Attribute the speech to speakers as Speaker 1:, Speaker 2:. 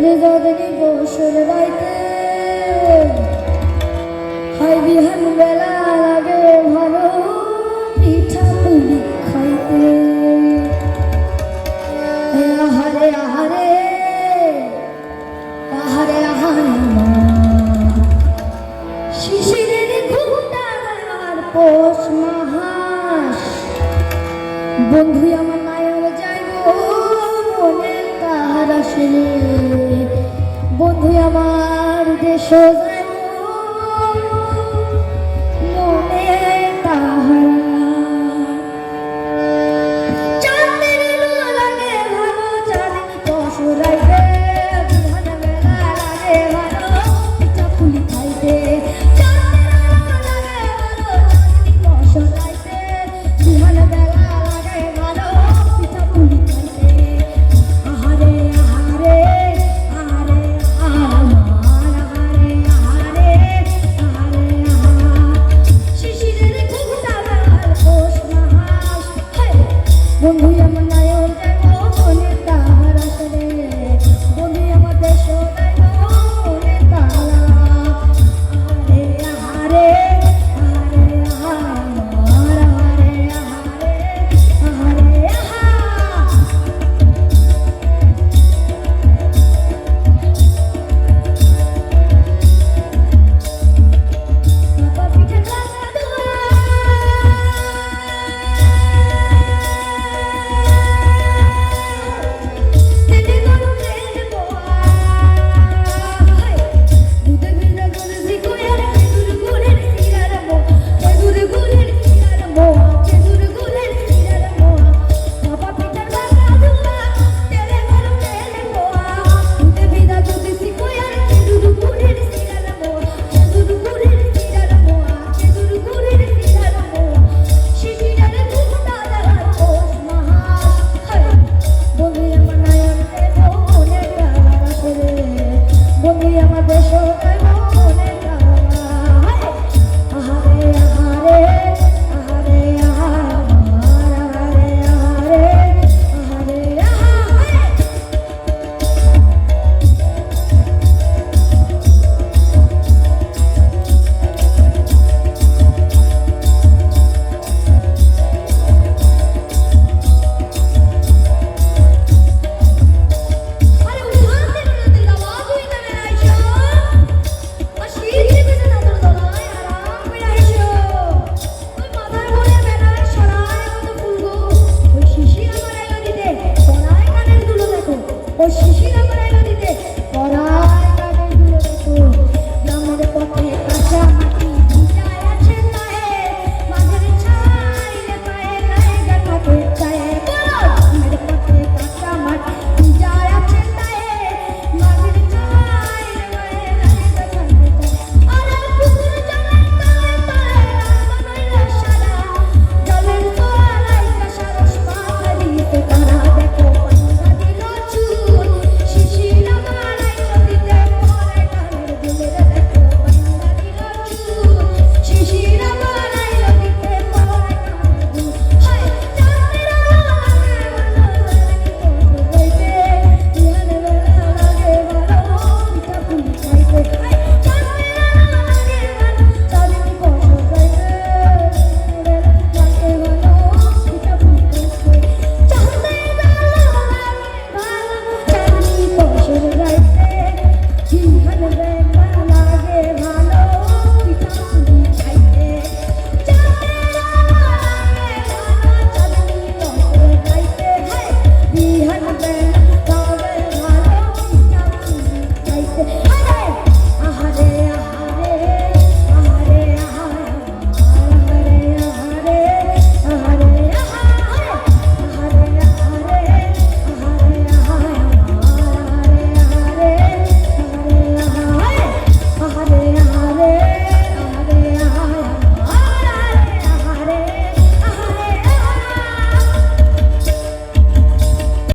Speaker 1: ওরে যদনি বসর রাইতে হাই বিহান বেলা লাগে ভালো পিঠা পুলি খাইতে। আহারে আহারে আহারে আহারে শিশিরের ঘুমটার পোষ মাহাস। বন্ধু আমার আসলে। বন্ধু আমার দেশ বন্ধু আমার 我味。